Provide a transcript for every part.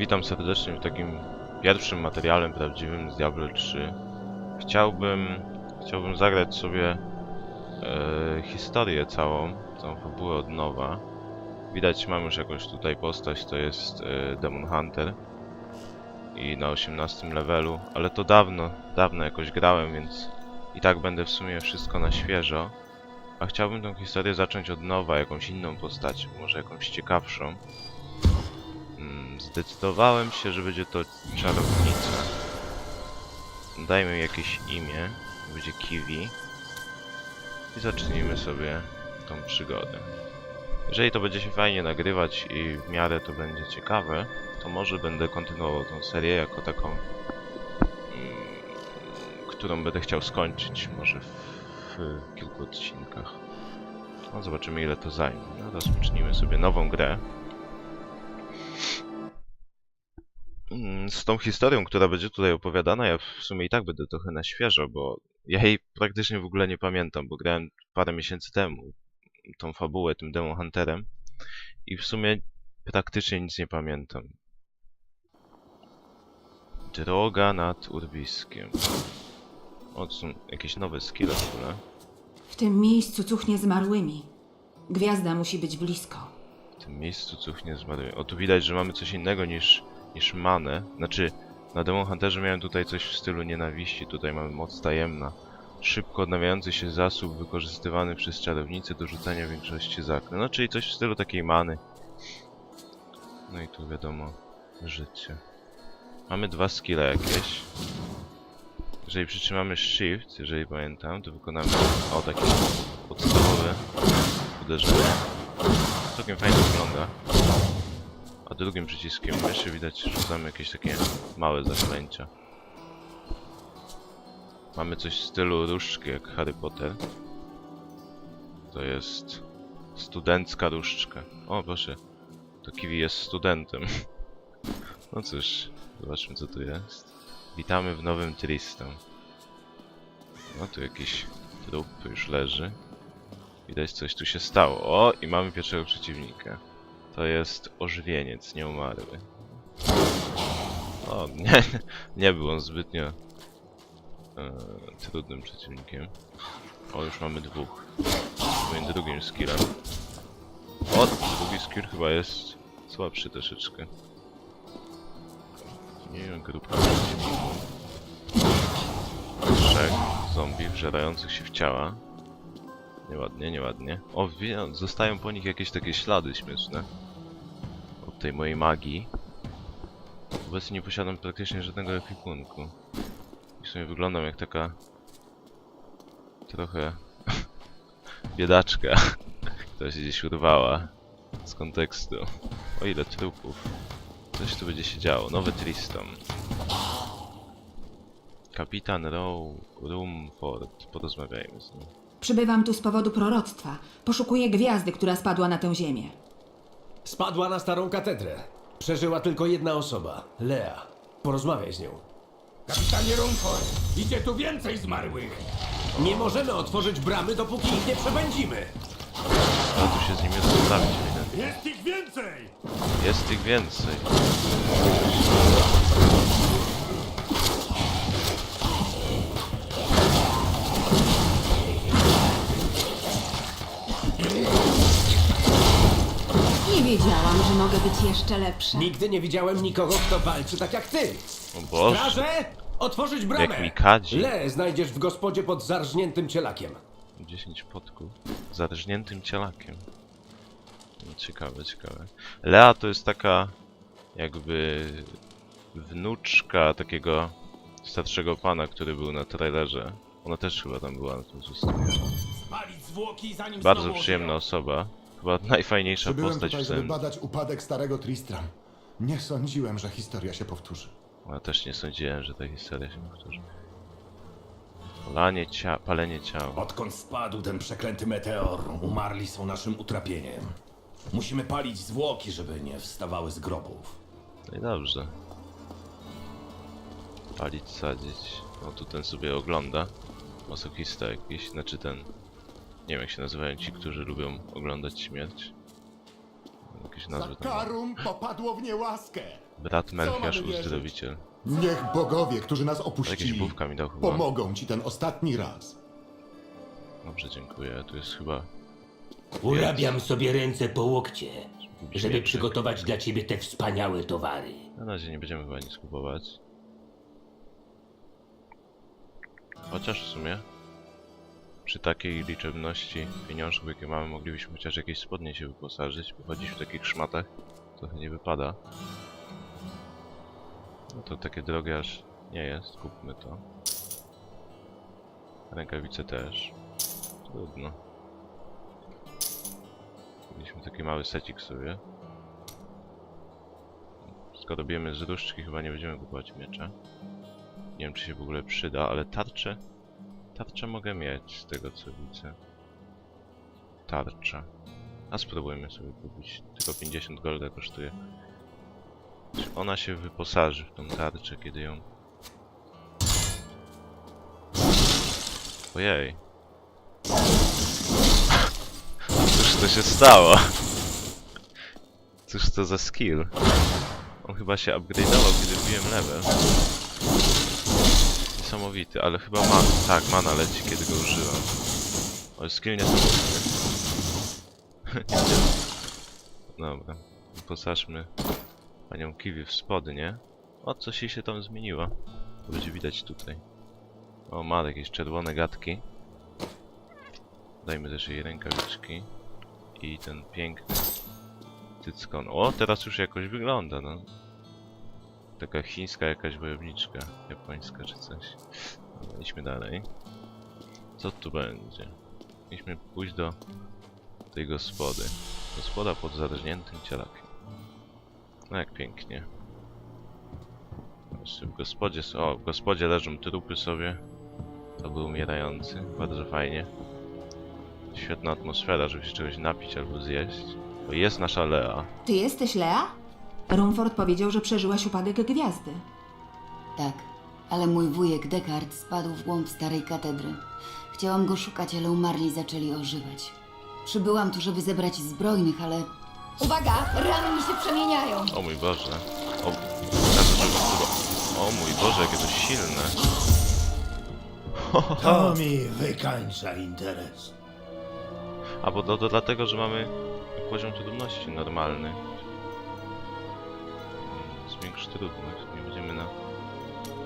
Witam serdecznie w takim pierwszym materiale prawdziwym z Diablo 3. Chciałbym, chciałbym zagrać sobie e, historię całą, całą fabułę od nowa. Widać, mam już jakąś tutaj postać, to jest e, Demon Hunter i na 18 levelu, ale to dawno, dawno jakoś grałem, więc i tak będę w sumie wszystko na świeżo. A chciałbym tą historię zacząć od nowa, jakąś inną postacią, może jakąś ciekawszą. Zdecydowałem się, że będzie to czarownica. Dajmy jakieś imię. Będzie Kiwi. I zacznijmy sobie tą przygodę. Jeżeli to będzie się fajnie nagrywać i w miarę to będzie ciekawe, to może będę kontynuował tą serię jako taką, mm, którą będę chciał skończyć może w, w kilku odcinkach. No, zobaczymy ile to zajmie. No, rozpocznijmy sobie nową grę. Z tą historią, która będzie tutaj opowiadana, ja w sumie i tak będę trochę na świeżo, bo ja jej praktycznie w ogóle nie pamiętam, bo grałem parę miesięcy temu tą fabułę tym Demon Hunterem i w sumie praktycznie nic nie pamiętam. Droga nad Urbiskiem. O, to są jakieś nowe skille w ogóle. W tym miejscu cuchnie zmarłymi. Gwiazda musi być blisko. W tym miejscu cuchnie zmarły. O, tu widać, że mamy coś innego niż, niż manę. Znaczy, na Demon Hunterze miałem tutaj coś w stylu nienawiści. Tutaj mamy moc tajemna. Szybko odnawiający się zasób wykorzystywany przez czarownicę do rzucania większości zaklęć. No, czyli coś w stylu takiej many. No i tu wiadomo, życie. Mamy dwa skille jakieś. Jeżeli przytrzymamy Shift, jeżeli pamiętam, to wykonamy o takie podstawowe uderzenie. Całkiem fajnie wygląda. A drugim przyciskiem myszy widać, że rzucamy jakieś takie małe zaklęcia. Mamy coś w stylu różdżki jak Harry Potter. To jest studencka różdżka. O proszę, to Kiwi jest studentem. No cóż, zobaczmy co tu jest. Witamy w nowym Tristan. No tu jakiś trup już leży. Widać coś tu się stało. O, i mamy pierwszego przeciwnika. To jest ożywieniec, nieumarły. O, nie, nie był on zbytnio e, trudnym przeciwnikiem. O, już mamy dwóch. Moim drugim skillem. O, drugi skill chyba jest słabszy troszeczkę. Nie wiem, przeciwników. Trzech zombie wżerających się w ciała. Nieładnie, nieładnie. O, zostają po nich jakieś takie ślady śmieszne. Tej mojej magii. Obecnie nie posiadam praktycznie żadnego ekwipunku. I w sumie wyglądam jak taka... Trochę... biedaczka, która się gdzieś urwała z kontekstu. O ile trupów. Coś tu będzie się działo. Nowy Tristan. Kapitan Row Rumford. Porozmawiajmy z nim. Przybywam tu z powodu proroctwa. Poszukuję gwiazdy, która spadła na tę ziemię. Spadła na starą katedrę. Przeżyła tylko jedna osoba, Lea. Porozmawiaj z nią. Kapitanie Rumford, idzie tu więcej zmarłych! Nie możemy otworzyć bramy, dopóki ich nie przebędzimy. Ale tu się z nimi rozprawić ewidentnie. Jest ich więcej! Jest ich więcej. Wiedziałam, że mogę być jeszcze lepsza. Nigdy nie widziałem nikogo, kto walczy tak jak ty. O Boże, Straże! Otworzyć bramę! jak mi kadzi. Le znajdziesz w gospodzie pod zarżniętym cielakiem. 10 podków. Zarżniętym cielakiem. No, ciekawe, ciekawe. Lea to jest taka jakby wnuczka takiego starszego pana, który był na trailerze. Ona też chyba tam była na tym zestawie. Palić zwłoki zanim Bardzo znowu przyjemna osoba. Chyba najfajniejsza Przybyłem postać tutaj, w żeby badać upadek starego Tristram. Nie sądziłem, że historia się powtórzy. Ja też nie sądziłem, że ta historia się powtórzy. Palanie cia palenie ciała. Odkąd spadł ten przeklęty meteor, umarli są naszym utrapieniem. Musimy palić zwłoki, żeby nie wstawały z grobów. No i dobrze. Palić, sadzić. No tu ten sobie ogląda. Masochista jakiś, znaczy ten... Nie wiem jak się nazywają ci, którzy lubią oglądać śmierć. Jakieś nazwy tam. Zakarum popadło w niełaskę. Brat mamy wierzyć? Uzdrowiciel. Niech bogowie, którzy nas Jakieś opuścili, bówka mi dał chyba. pomogą ci ten ostatni raz. Dobrze, dziękuję. Tu jest chyba... Urabiam sobie ręce po łokcie, żeby przygotować dla ciebie te wspaniałe towary. Na razie nie będziemy chyba nic kupować. Chociaż w sumie przy takiej liczebności pieniążków jakie mamy moglibyśmy chociaż jakieś spodnie się wyposażyć, bo chodzić w takich szmatach trochę nie wypada. No to takie drogie aż nie jest, kupmy to. Rękawice też. Trudno. Mieliśmy taki mały secik sobie. Skoro bijemy z różdżki, chyba nie będziemy kupować miecza. Nie wiem, czy się w ogóle przyda, ale tarczę... Tarczę mogę mieć, z tego co widzę. Tarcza. A spróbujmy sobie kupić. Tylko 50 golda kosztuje. Czy ona się wyposaży w tą tarczę, kiedy ją... Ojej. Cóż to się stało? Cóż to za skill? On chyba się upgrade'ował, kiedy wbiłem level. Niesamowity, ale chyba ma... Tak, mana leci, kiedy go używam. Ale skill niesamowity. Nie. Dobra. Posażmy panią Kiwi w spodnie. O, coś jej się tam zmieniło. To będzie widać tutaj. O, ma jakieś czerwone gadki. Dajmy też jej rękawiczki. I ten piękny Tyckon. O, teraz już jakoś wygląda, no. Taka chińska jakaś wojowniczka, japońska czy coś. Idźmy dalej. Co tu będzie? Mieliśmy pójść do tej gospody. Gospoda pod zarżniętym cielakiem. No jak pięknie. Jeszcze w gospodzie, o, w gospodzie leżą trupy sobie. To był umierający, bardzo fajnie. Świetna atmosfera, żeby się czegoś napić albo zjeść. Bo jest nasza Lea. Ty jesteś Lea? Rumford powiedział, że przeżyłaś upadek gwiazdy. Tak, ale mój wujek Descartes spadł w głąb starej katedry. Chciałam go szukać, ale umarli zaczęli ożywać. Przybyłam tu, żeby zebrać zbrojnych, ale... Uwaga! Rany mi się przemieniają! O mój Boże. O, chyba... O mój Boże, jakie to silne. To mi wykańcza interes. A bo to, to dlatego, że mamy poziom trudności normalny. Zwiększ trudność, nie będziemy na...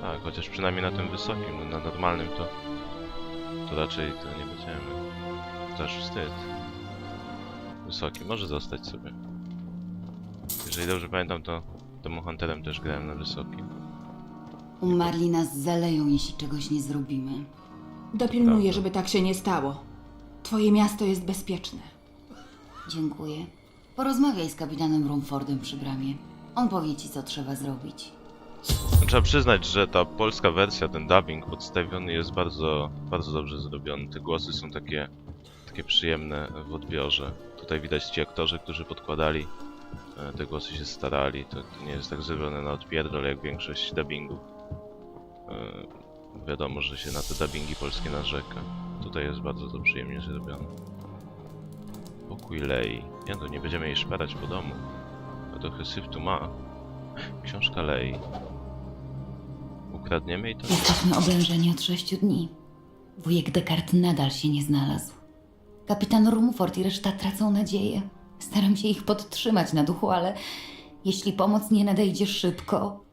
Tak, chociaż przynajmniej na tym wysokim, no na normalnym to... To raczej to nie będziemy. To aż wstyd. Wysoki, może zostać sobie. Jeżeli dobrze pamiętam, to Demo Hunterem też grałem na wysokim. Umarli nas zaleją, jeśli czegoś nie zrobimy. Dopilnuję, Prawda. żeby tak się nie stało. Twoje miasto jest bezpieczne. Dziękuję. Porozmawiaj z kapitanem Rumfordem przy bramie. On powie ci, co trzeba zrobić. Trzeba przyznać, że ta polska wersja, ten dubbing podstawiony jest bardzo, bardzo dobrze zrobiony. Te głosy są takie, takie przyjemne w odbiorze. Tutaj widać ci aktorzy, którzy podkładali e, te głosy się starali. To, to nie jest tak zrobione na odpierdol jak większość dubbingów. E, wiadomo, że się na te dubbingi polskie narzeka. Tutaj jest bardzo to przyjemnie zrobione. Pokój Lei. Nie, to nie będziemy jej szperać po domu. Trochę syf tu ma. Książka Lei. Ukradniemy i to... Jesteśmy oblężeni od sześciu dni. Wujek Descartes nadal się nie znalazł. Kapitan Rumford i reszta tracą nadzieję. Staram się ich podtrzymać na duchu, ale jeśli pomoc nie nadejdzie szybko,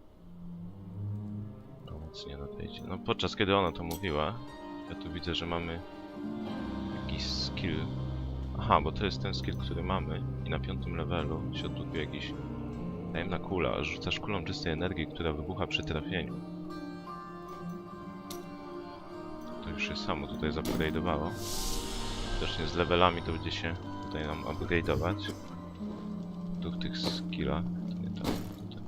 Pomoc nie nadejdzie. No podczas kiedy ona to mówiła, ja tu widzę, że mamy jakiś skill. Aha, bo to jest ten skill, który mamy na piątym levelu się odblokuje jakiś tajemna kula. Rzucasz kulą czystej energii, która wybucha przy trafieniu. To już się samo tutaj zupgrade'owało. Widocznie z levelami to będzie się tutaj nam upgrade'ować. W tych. Tutaj.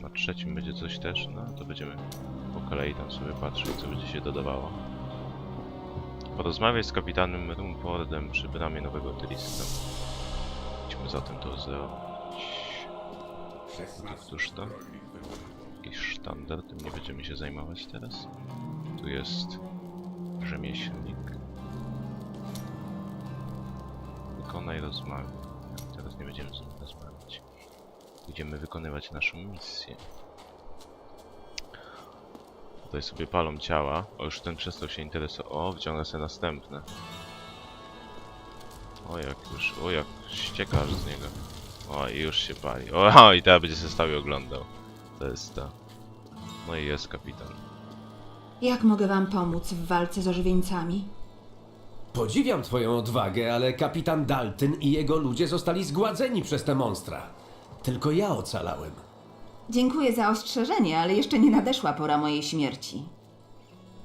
Na trzecim będzie coś też, no to będziemy po kolei tam sobie patrzeć, co będzie się dodawało. Porozmawiaj z kapitanem Rumfordem przy bramie Nowego Tristram. Idźmy zatem to zrobić. Któż to? Jakiś sztandar, tym nie będziemy się zajmować teraz. Tu jest rzemieślnik. Wykonaj rozmawiaj. Teraz nie będziemy z nim rozmawiać. Będziemy wykonywać naszą misję. Tutaj sobie palą ciała. O, już ten przestał się interesować. O, wciąga sobie następne. O, jak już, o, jak ściekasz z niego. O, i już się pali. O, i teraz będzie się stał oglądał. To jest to. No i jest kapitan. Jak mogę wam pomóc w walce z ożywieńcami? Podziwiam twoją odwagę, ale kapitan Dalton i jego ludzie zostali zgładzeni przez te monstra. Tylko ja ocalałem. Dziękuję za ostrzeżenie, ale jeszcze nie nadeszła pora mojej śmierci.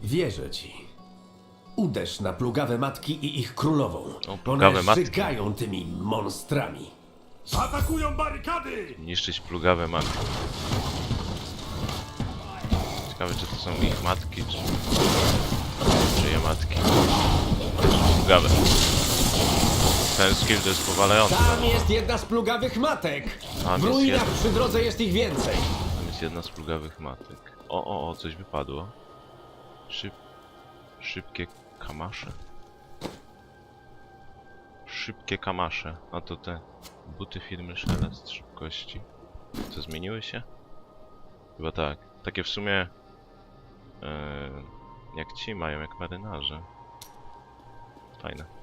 Wierzę ci. Uderz na plugawe matki i ich królową. O, plugawe One matki. żygają tymi monstrami. Atakują barykady! Niszczyć plugawe matki. Ciekawe, czy to są ich matki, czy... Czyje matki? Plugawe. Ten skill to jest powalający. Tam jest jedna z plugawych matek. Tam w jest ruinach jedna. przy drodze jest ich więcej. Tam jest jedna z plugawych matek. O, o, o, coś wypadło. Szyb... Szybkie kamasze. Szybkie kamasze. A to te buty firmy Szelest szybkości. Co, zmieniły się? Chyba tak. Takie w sumie... e, jak ci mają, jak marynarze. Fajne.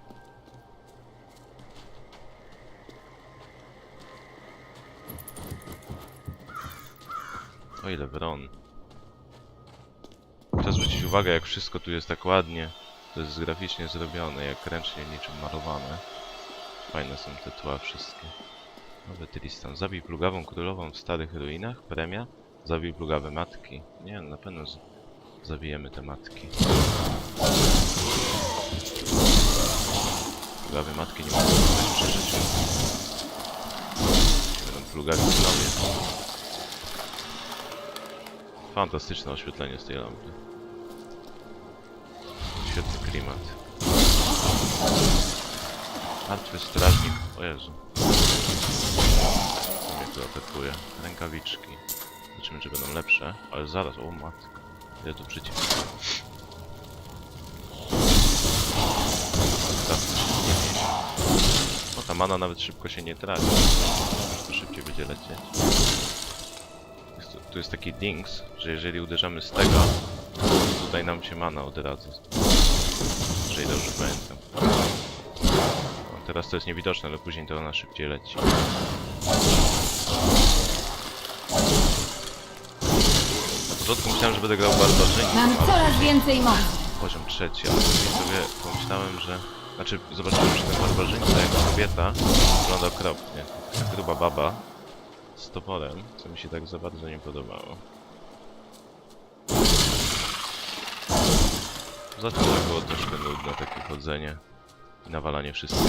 O ile bron. Trzeba zwrócić uwagę, jak wszystko tu jest tak ładnie. To jest graficznie zrobione, jak ręcznie niczym malowane. Fajne są te tła wszystkie. Nowy Tristan. Zabij plugawą królową w starych ruinach. Premia. Zabij plugawe matki. Nie, na pewno zabijemy te matki. Plugawe matki nie mogą życiu. Będą plugawi królowie. Fantastyczne oświetlenie z tej lampy. Świetny klimat. Martwy strażnik. O Jezu. Mnie tu atakuje? Rękawiczki. Zobaczymy, czy będą lepsze. Ale zaraz, o matko. Ile tu przycisk? Teraz to się nie mieści. O, ta mana nawet szybko się nie traci. To szybciej będzie lecieć. Tu, jest taki dings, że jeżeli uderzamy z tego, to tutaj nam się mana od razu. Jeżeli dobrze pamiętam. No, teraz to jest niewidoczne, ale później to ona szybciej leci. Na początku myślałem, że będę grał barbarzyńcą, Mam coraz więcej mocy. poziom trzeci, ale później sobie pomyślałem, że... Znaczy, zobaczyłem, że ten barbarzyńca jako kobieta wygląda okropnie. Taka gruba baba z toporem, co mi się tak za bardzo nie podobało. Za to to było troszkę nudne takie chodzenie i nawalanie wszystkiego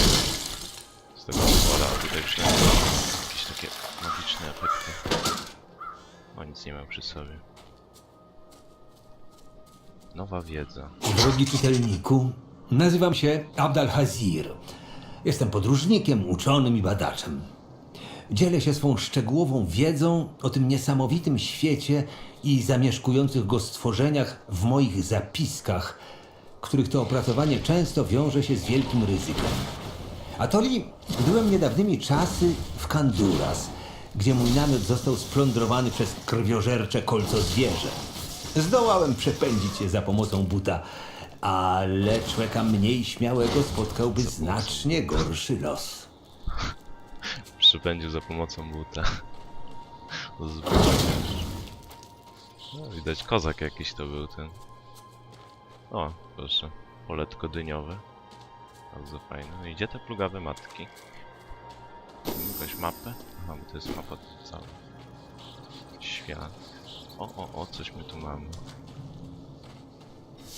z tego topora, a tutaj przynajmniej jakieś takie magiczne efekty. O, nic nie mam przy sobie. Nowa wiedza. Drogi czytelniku, nazywam się Abdal Hazir. Jestem podróżnikiem, uczonym i badaczem. Dzielę się swą szczegółową wiedzą o tym niesamowitym świecie i zamieszkujących go stworzeniach w moich zapiskach, których to opracowanie często wiąże się z wielkim ryzykiem. Atoli byłem niedawnymi czasy w Kanduras, gdzie mój namiot został splądrowany przez krwiożercze kolco zwierzę. Zdołałem przepędzić je za pomocą buta, ale człowieka mniej śmiałego spotkałby znacznie gorszy los. Przypędził za pomocą buta. No, widać kozak jakiś to był ten. O, proszę. Poletko dyniowe. Bardzo fajne. No i gdzie te plugawe matki? Jakąś mapę? Aha, to jest mapa cała. Świat. O, o, o, coś my tu mamy.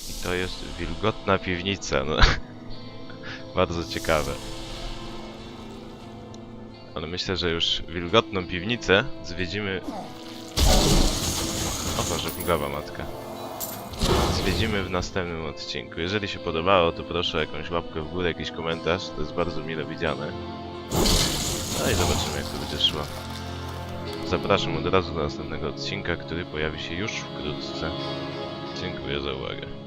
I to jest wilgotna piwnica, no. Bardzo ciekawe. Ale myślę, że już wilgotną piwnicę zwiedzimy... O, proszę, plugawa matka. Zwiedzimy w następnym odcinku. Jeżeli się podobało, to proszę o jakąś łapkę w górę, jakiś komentarz. To jest bardzo mile widziane. No i zobaczymy, jak to będzie szło. Zapraszam od razu do następnego odcinka, który pojawi się już wkrótce. Dziękuję za uwagę.